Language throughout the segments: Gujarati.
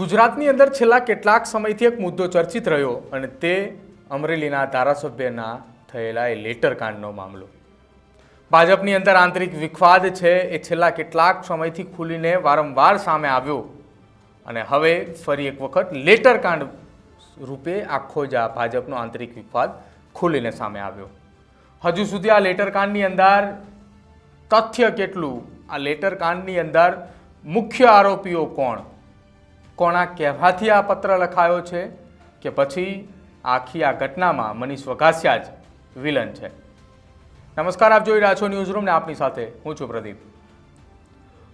ગુજરાતની અંદર છેલ્લા કેટલાક સમયથી એક મુદ્દો ચર્ચિત રહ્યો અને તે અમરેલીના ધારાસભ્યના થયેલા એ લેટર કાંડનો મામલો. ભાજપની અંદર આંતરિક વિખવાદ છે એ છેલ્લા કેટલાક સમયથી ખુલીને વારંવાર સામે આવ્યો. અને હવે ફરી એક વખત લેટર કાંડ રૂપે આખો જ આ ભાજપનો આંતરિક વિખવાદ ખુલીને સામે આવ્યો. હજુ સુધી આ લેટર કાંડની અંદર તથ્ય કેટલું? આ લેટર કાંડની અંદર મુખ્ય આરોપીઓ કોણ? કોના કહેવાથી આ પત્ર લખાયો છે કે પછી આખી આ ઘટનામાં મનીષ વઘાસિયા જ વિલન છે. નમસ્કાર, આપ જોઈ રહ્યા છો ન્યૂઝ રૂમને આપની સાથે હું છું પ્રદીપ.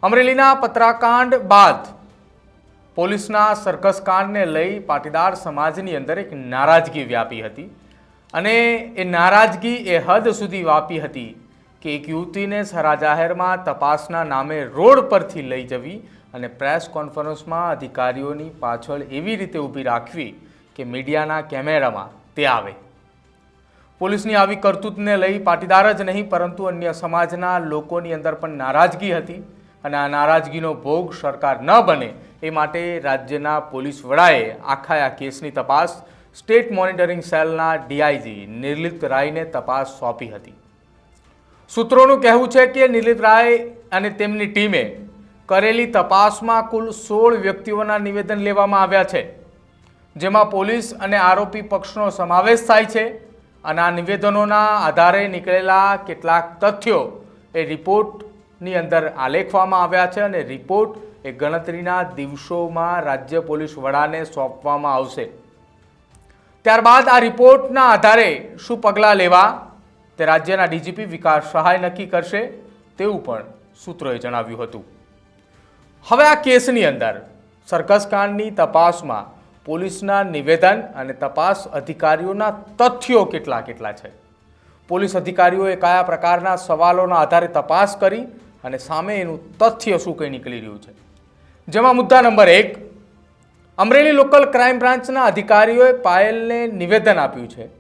અમરેલીના પત્રાકાંડ બાદ પોલીસના સરકસ કાંડને લઈ પાટીદાર સમાજની અંદર એક નારાજગી વ્યાપી હતી અને એ નારાજગી એ હદ સુધી વ્યાપી હતી કે એક યુવતીને સરા જાહેરમાં તપાસના નામે રોડ પરથી લઈ જવી અને પ્રેસ કોન્ફરન્સમાં અધિકારીઓની પાછળ એવી રીતે ઊભી રાખવી કે મીડિયાના કેમેરામાં તે આવે. પોલીસની આવી કરતૂતને લઈ પાટીદાર જ નહીં, પરંતુ અન્ય સમાજના લોકોની અંદર પણ નારાજગી હતી અને આ નારાજગીનો ભોગ સરકાર ન બને એ માટે રાજ્યના પોલીસ વડાએ આખા આ કેસની તપાસ સ્ટેટ મોનિટરિંગ સેલના ડીઆઈજી નિર્લિપ્ત રાયને તપાસ સોંપી હતી. સૂત્રોનું કહેવું છે કે નિર્લિપ્ત રાય અને તેમની ટીમે કરેલી તપાસમાં કુલ સોળ વ્યક્તિઓના નિવેદન લેવામાં આવ્યા છે. જેમાં પોલીસ અને આરોપી પક્ષનો સમાવેશ થાય છે અને આ નિવેદનોના આધારે નીકળેલા કેટલાક તથ્યો એ રિપોર્ટની અંદર આલેખવામાં આવ્યા છે અને રિપોર્ટ એ ગણતરીના દિવસોમાં રાજ્ય પોલીસ વડાને સોંપવામાં આવશે. ત્યારબાદ આ રિપોર્ટના આધારે શું પગલાં લેવા તે રાજ્યના ડીજીપી વિકાસ સહાય નક્કી કરશે તેવું પણ સૂત્રોએ જણાવ્યું હતું. હવે આ કેસની અંદર સરકસકાંડની તપાસમાં પોલીસના નિવેદન અને તપાસ અધિકારીઓના તથ્યો કેટલા કેટલા છે? પોલીસ અધિકારીઓએ કયા પ્રકારના સવાલોના આધારે તપાસ કરી અને સામે એનું તથ્ય શું કંઈ નીકળી રહ્યું છે? જેમાં મુદ્દા નંબર એક, અમરેલી લોકલ ક્રાઇમ બ્રાન્ચના અધિકારીઓએ પાયલને નિવેદન આપ્યું છે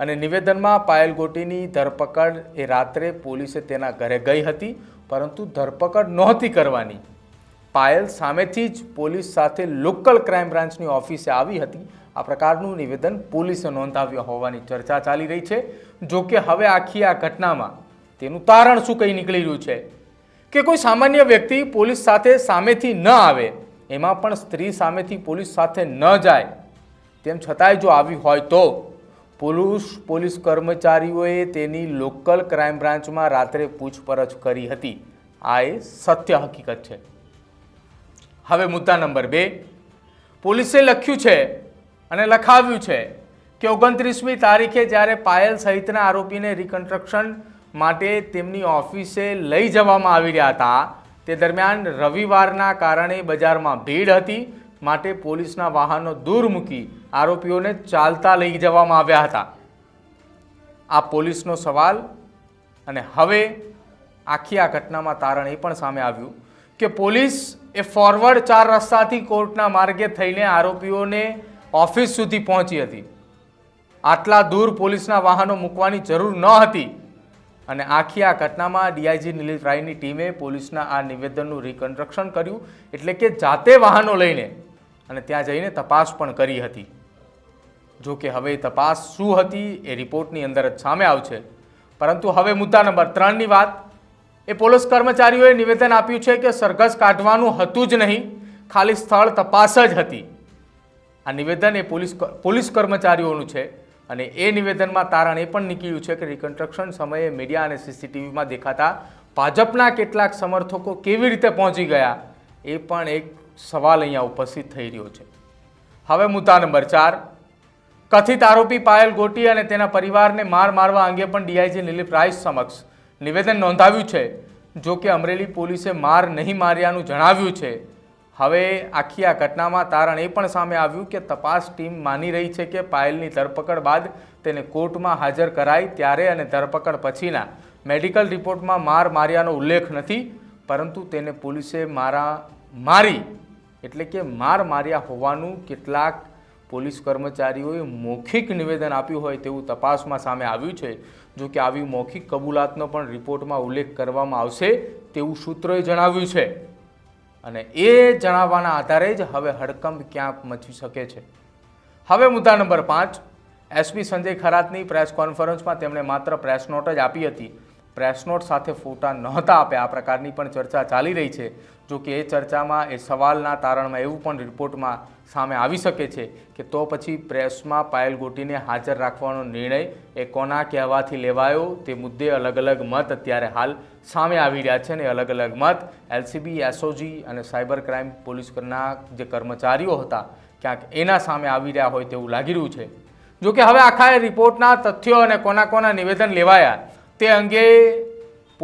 અને નિવેદનમાં પાયલ ગોટીની ધરપકડ એ રાત્રે પોલીસે તેના ઘરે ગઈ હતી, પરંતુ ધરપકડ નહોતી કરવાની. પાયલ સામેથી જ પોલીસ સાથે લોકલ ક્રાઇમ બ્રાન્ચની ઓફિસે આવી હતી. આ પ્રકારનું નિવેદન પોલીસે નોંધાવ્યું હોવાની ચર્ચા ચાલી રહી છે. જો કે હવે આખી આ ઘટનામાં તેનું તારણ શું કંઈ નીકળી રહ્યું છે? કે કોઈ સામાન્ય વ્યક્તિ પોલીસ સાથે સામેથી ન આવે, એમાં પણ સ્ત્રી સામેથી પોલીસ સાથે ન જાય. તેમ છતાંય જો આવી હોય તો પોલીસ પોલીસ કર્મચારીઓએ તેની લોકલ ક્રાઇમ બ્રાન્ચમાં રાત્રે પૂછપરછ કરી હતી. આ એ સત્ય હકીકત છે. હવે મુદ્દા નંબર બે. પોલીસે લખ્યું છે અને લખાવ્યું છે કે ઓગણત્રીસમી તારીખે જ્યારે પાયલ સહિતના આરોપીને રિકન્સ્ટ્રક્શન માટે તેમની ઓફિસે લઈ જવામાં આવી રહ્યા હતા, તે દરમિયાન રવિવારના કારણે બજારમાં ભીડ હતી, માટે પોલીસના વાહનો દૂર મૂકી આરોપીઓને ચાલતા લઈ જવામાં આવ્યા હતા. આ પોલીસનો સવાલ અને હવે આખી આ ઘટનામાં તારણ એ પણ સામે આવ્યું કે પોલીસ એ ફોરવર્ડ ચાર રસ્તાથી કોર્ટના માર્ગે થઈને આરોપીઓને ઓફિસ સુધી પહોંચી હતી. આટલા દૂર પોલીસના વાહનો મૂકવાની જરૂર ન હતી. અને આખી આ ઘટનામાં ડીઆઈજી નિલીત રાયની ટીમે પોલીસના આ નિવેદનનું રિકન્સ્ટ્રક્શન કર્યું, એટલે કે જાતે વાહનો લઈને અને ત્યાં જઈને તપાસ પણ કરી હતી. જો કે હવે તપાસ શું હતી એ રિપોર્ટની અંદર જ સામે આવશે. પરંતુ હવે મુદ્દા નંબર ત્રણની વાત એ પોલીસ કર્મચારીઓએ નિવેદન આપ્યું છે કે સરઘસ કાઢવાનું હતું જ નહીં, ખાલી સ્થળ તપાસ જ હતી. આ નિવેદન એ પોલીસ પોલીસ કર્મચારીઓનું છે અને એ નિવેદનમાં તારણ એ પણ નીકળ્યું છે કે રિકન્સ્ટ્રક્શન સમયે મીડિયા અને સીસીટીવીમાં દેખાતા ભાજપના કેટલાક સમર્થકો કેવી રીતે પહોંચી ગયા એ પણ એક સવાલ અહીંયા ઉપસ્થિત થઈ રહ્યો છે. હવે મુદ્દા નંબર ચાર. કથિત આરોપી પાયલ ગોટી અને તેના પરિવારને માર મારવા અંગે પણ ડીઆઈજી નિલીપ રાય સમક્ષ નિવેદન નોંધાવ્યું છે. જો કે અમરેલી પોલીસે માર નહીં માર્યાનું જણાવ્યું છે. હવે આખી આ ઘટનામાં તારણ એ પણ સામે આવ્યું કે તપાસ ટીમ માની રહી છે કે પાયલની ધરપકડ બાદ તેને કોર્ટમાં હાજર કરાઈ ત્યારે અને ધરપકડ પછીના મેડિકલ રિપોર્ટમાં માર માર્યાનો ઉલ્લેખ નથી, પરંતુ તેને પોલીસે મારા મારી એટલે કે માર માર્યા હોવાનું કેટલાક પોલીસ કર્મચારીઓએ મૌખિક નિવેદન આપ્યું હોય તેવું તપાસમાં સામે આવ્યું છે. જો કે આવી મૌખિક કબૂલાતનો પણ રિપોર્ટમાં ઉલ્લેખ કરવામાં આવશે તેવું સૂત્રોએ જણાવ્યું છે. અને એ જણાવવાના આધારે જ હવે હડકંપ ક્યાંક મચી શકે છે. હવે મુદ્દા નંબર પાંચ. એસપી સંજય ખરાતની પ્રેસ કોન્ફરન્સમાં તેમણે માત્ર પ્રેસ નોટ જ આપી હતી. પ્રેસ નોટ સાથે ફોટા નહોતા આપ્યા. આ પ્રકારની પણ ચર્ચા ચાલી રહી છે. જો કે એ ચર્ચામાં, એ સવાલના તારણમાં એવું પણ રિપોર્ટમાં સામે આવી શકે છે કે તો પછી પ્રેસમાં પાયલ ગોટીને હાજર રાખવાનો નિર્ણય એ કોના કહેવાથી લેવાયો તે મુદ્દે અલગ અલગ મત અત્યારે હાલ સામે આવી રહ્યા છે અને અલગ અલગ મત એલસીબી, એસઓજી અને સાયબર ક્રાઇમ પોલીસના જે કર્મચારીઓ હતા ક્યાંક એના સામે આવી રહ્યા હોય તેવું લાગી રહ્યું છે. જો કે હવે આખા રિપોર્ટના તથ્યો અને કોના કોના નિવેદન લેવાયા તે અંગે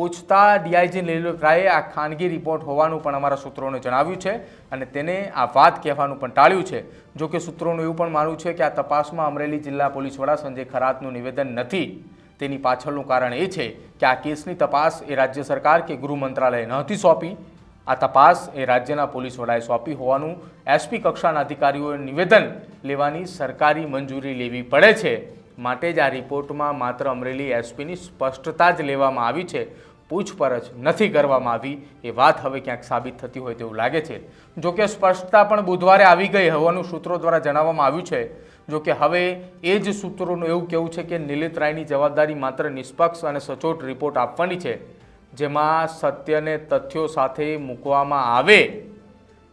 પૂછતા ડીઆઈજી નીલોત્રાએ આ ખાનગી રિપોર્ટ હોવાનું પણ અમારા સૂત્રોને જણાવ્યું છે અને તેને આ વાત કહેવાનું પણ ટાળ્યું છે. જો કે સૂત્રોનું એવું પણ માનવું છે કે આ તપાસમાં અમરેલી જિલ્લા પોલીસ વડા સંજય ખરાતનું નિવેદન નથી. તેની પાછળનું કારણ એ છે કે આ કેસની તપાસ એ રાજ્ય સરકાર કે ગૃહ મંત્રાલયે નહોતી સોંપી. આ તપાસ એ રાજ્યના પોલીસ વડાએ સોંપી હોવાનું એસપી કક્ષાના અધિકારીઓએ નિવેદન લેવાની સરકારી મંજૂરી લેવી પડે છે. માટે જ આ રિપોર્ટમાં માત્ર અમરેલી એસપીની સ્પષ્ટતા જ લેવામાં આવી છે. પૂછપરછ નથી કરવામાં આવી એ વાત હવે ક્યાંક સાબિત થતી હોય તેવું લાગે છે. જો કે સ્પષ્ટતા પણ બુધવારે આવી ગઈ હોવાનું સૂત્રો દ્વારા જણાવવામાં આવ્યું છે. જો કે હવે એ જ સૂત્રોનું એવું કહેવું છે કે નિલિત રાયની જવાબદારી માત્ર નિષ્પક્ષ અને સચોટ રિપોર્ટ આપવાની છે. જેમાં સત્યને તથ્યો સાથે મૂકવામાં આવે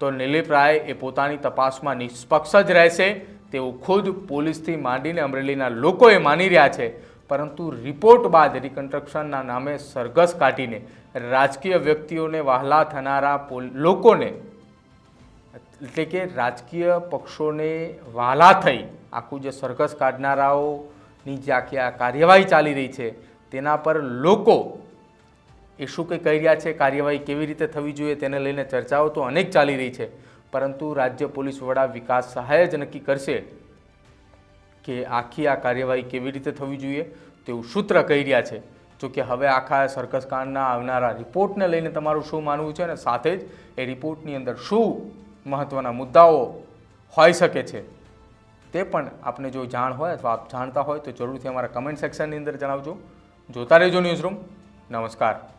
તો નિલિત રાય એ પોતાની તપાસમાં નિષ્પક્ષ જ રહેશે તેવું ખુદ પોલીસથી માંડીને અમરેલીના લોકોએ માની રહ્યા છે. પરંતુ રિપોર્ટ બાદ રિકન્સ્ટ્રક્શનના નામે સરઘસ કાઢીને રાજકીય વ્યક્તિઓને વહાલા થનારા લોકોને, એટલે કે રાજકીય પક્ષોને વહાલા થઈ આખું જે સરઘસ કાઢનારાઓની જે આખી આ કાર્યવાહી ચાલી રહી છે, તેના પર લોકો એ શું કંઈ કહી રહ્યા છે, કાર્યવાહી કેવી રીતે થવી જોઈએ તેને લઈને ચર્ચાઓ તો અનેક ચાલી રહી છે, પરંતુ રાજ્ય પોલીસ વડા વિકાસ સહાય જ નક્કી કરશે કે આખી આ કાર્યવાહી કેવી રીતે થવી જોઈએ તેવું સૂત્ર કહી રહ્યા છે. જો કે હવે આખા સર્કસકાંડના આવનારા રિપોર્ટને લઈને તમારું શું માનવું છે અને સાથે જ એ રિપોર્ટની અંદર શું મહત્ત્વના મુદ્દાઓ હોઈ શકે છે તે પણ આપને જો જાણ હોય અથવા આપ જાણતા હોય તો જરૂરથી અમારા કમેન્ટ સેક્શનની અંદર જણાવજો. જોતા રહેજો ન્યૂઝ રૂમ. નમસ્કાર.